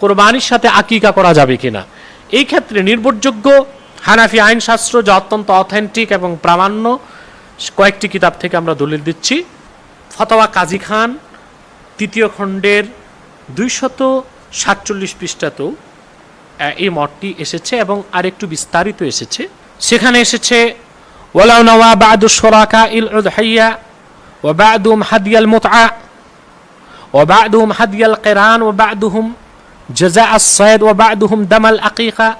কোরবানির সাথে আকিকা করা যাবে কিনা? এই ক্ষেত্রে নির্ভরযোগ্য হানাফি আইনশাস্ত্র যা অত্যন্ত অথেন্টিক এবং প্রামাণ্য, কয়েকটি কিতাব থেকে আমরা দলিল দিচ্ছি। ফতোয়া কাজী খান, তৃতীয় খণ্ডের দুইশত সাতচল্লিশ পৃষ্ঠাতেও এই মতটি এসেছে এবং আরেকটু বিস্তারিত এসেছে। সেখানে এসেছে, ওয়ালাউ নওয়া বাদু সরাকা ইল হাইয়া ও বাদুম হাদিয়াল মোতা ও বাদুম হাদিয়াল কেরান ও বাদুহুম جزاء الصيد وبعدهم دم الأقيقة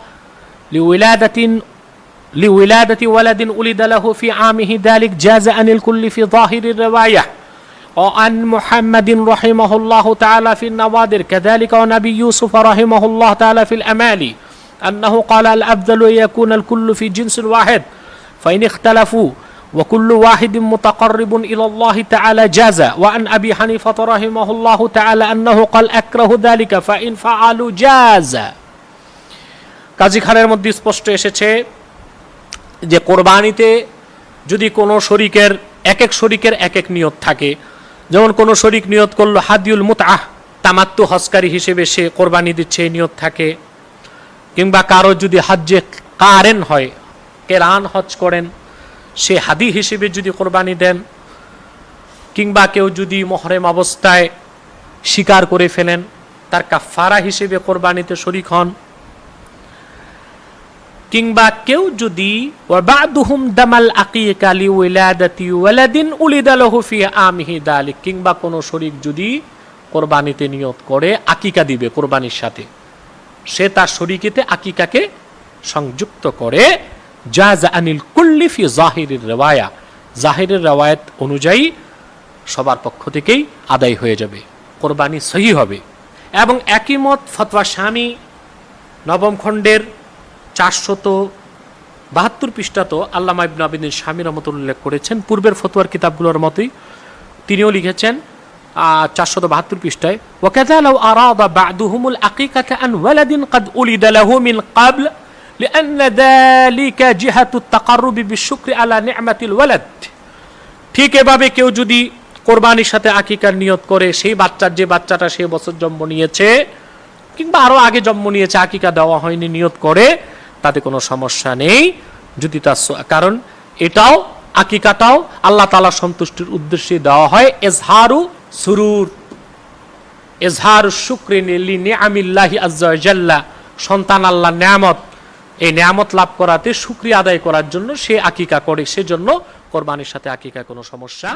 لولادة لولادة ولد ولد له في عامه ذلك جاز عن الكل في ظاهر الرواية. وعن محمد رحمه الله تعالى في النوادر كذلك ونبي يوسف رحمه الله تعالى في الأمالي أنه قال الأفضل أن يكون الكل في جنس واحد فإن اختلفوا وكل واحد متقرب إلى الله تعالى جاز وعن أبي حنيفة رحمه الله تعالى أنه قال أكره ذلك فإن فعلوا جاز কাজী খানের মধ্যে স্পষ্ট এসেছে যে কোরবানিতে যদি কোনো শরিকের এক এক শরিকের এক এক নিয়ত থাকে যেমন কোনো শরিক নিয়ত করলো হাদিউল মুতাহ তামাত্তু হসকারী হিসেবে সে কোরবানি দিচ্ছে এই নিয়ত থাকে কিংবা কারো যদি হাজ্যে কারেন হয় কেরান হজ করেন সে হাদি হিসেবে যদি কোরবানি দেন, কিংবা কেউ যদি মহরেম অবস্থায় স্বীকার করে ফেলেন, তার কাফারা হিসেবে কোরবানিতে শরিক হন। কিংবা কেউ যদি দামাল আকিকা লিউলাদাতি ওয়ালাদিন উলিদা ফি আমিহি কিংবা কোন শরিক যদি কোরবানিতে নিয়ত করে, আকিকা দিবে কোরবানির সাথে। সে তার শরীকিতে আকিকাকে সংযুক্ত করে জাজ আনিল কুল্লিফি জাহিরের রেওয়ায়া। জাহিরের রেওয়ায়ত অনুযায়ী সবার পক্ষ থেকেই আদায় হয়ে যাবে, কোরবানি সহি হবে। এবং একই মত ফতোয়া স্বামী নবম খণ্ডের চারশত বাহাত্তর পৃষ্ঠাত আল্লামা ইবনু আবিদিন স্বামী রহমত উল্লেখ করেছেন, পূর্বের ফতোয়ার কিতাবগুলোর মতোই। তিনিও লিখেছেন চারশত বাহাত্তর পৃষ্ঠায় ওয়াকাদা লাউ আরাদা বাদুহুমুল আকিকাতা আন ওয়ালাদিন কাদ উলিদা লাহু মিন لأن ذلك جهة التقرب بالشكر على نعمة الولد ঠিক এভাবে কেউ যদি কোরবানির সাথে আকিকার নিয়ত করে সেই বাচ্চার যে বাচ্চাটা সে বছর জন্ম নিয়েছে কিংবা আরো আগে জন্ম নিয়েছে আকিকা দেওয়া হয়নি নিয়ত করে তাতে কোনো সমস্যা নেই যদি তার স- কারণ এটাও আকিকাটাও আল্লাহ তালা সন্তুষ্টির উদ্দেশ্যে দেওয়া হয় এজহারু সুরুর এজহার শুক্রিন নিয়ামিল্লাহি আজ্জাল্লা সন্তান আল্লাহ নিয়ামত এই নিয়ামত লাভ করাতে সুক্রিয়া আদায় করার জন্য সে আকিকা করে, সেজন্য কোরবানির সাথে আকিকা কোনো সমস্যা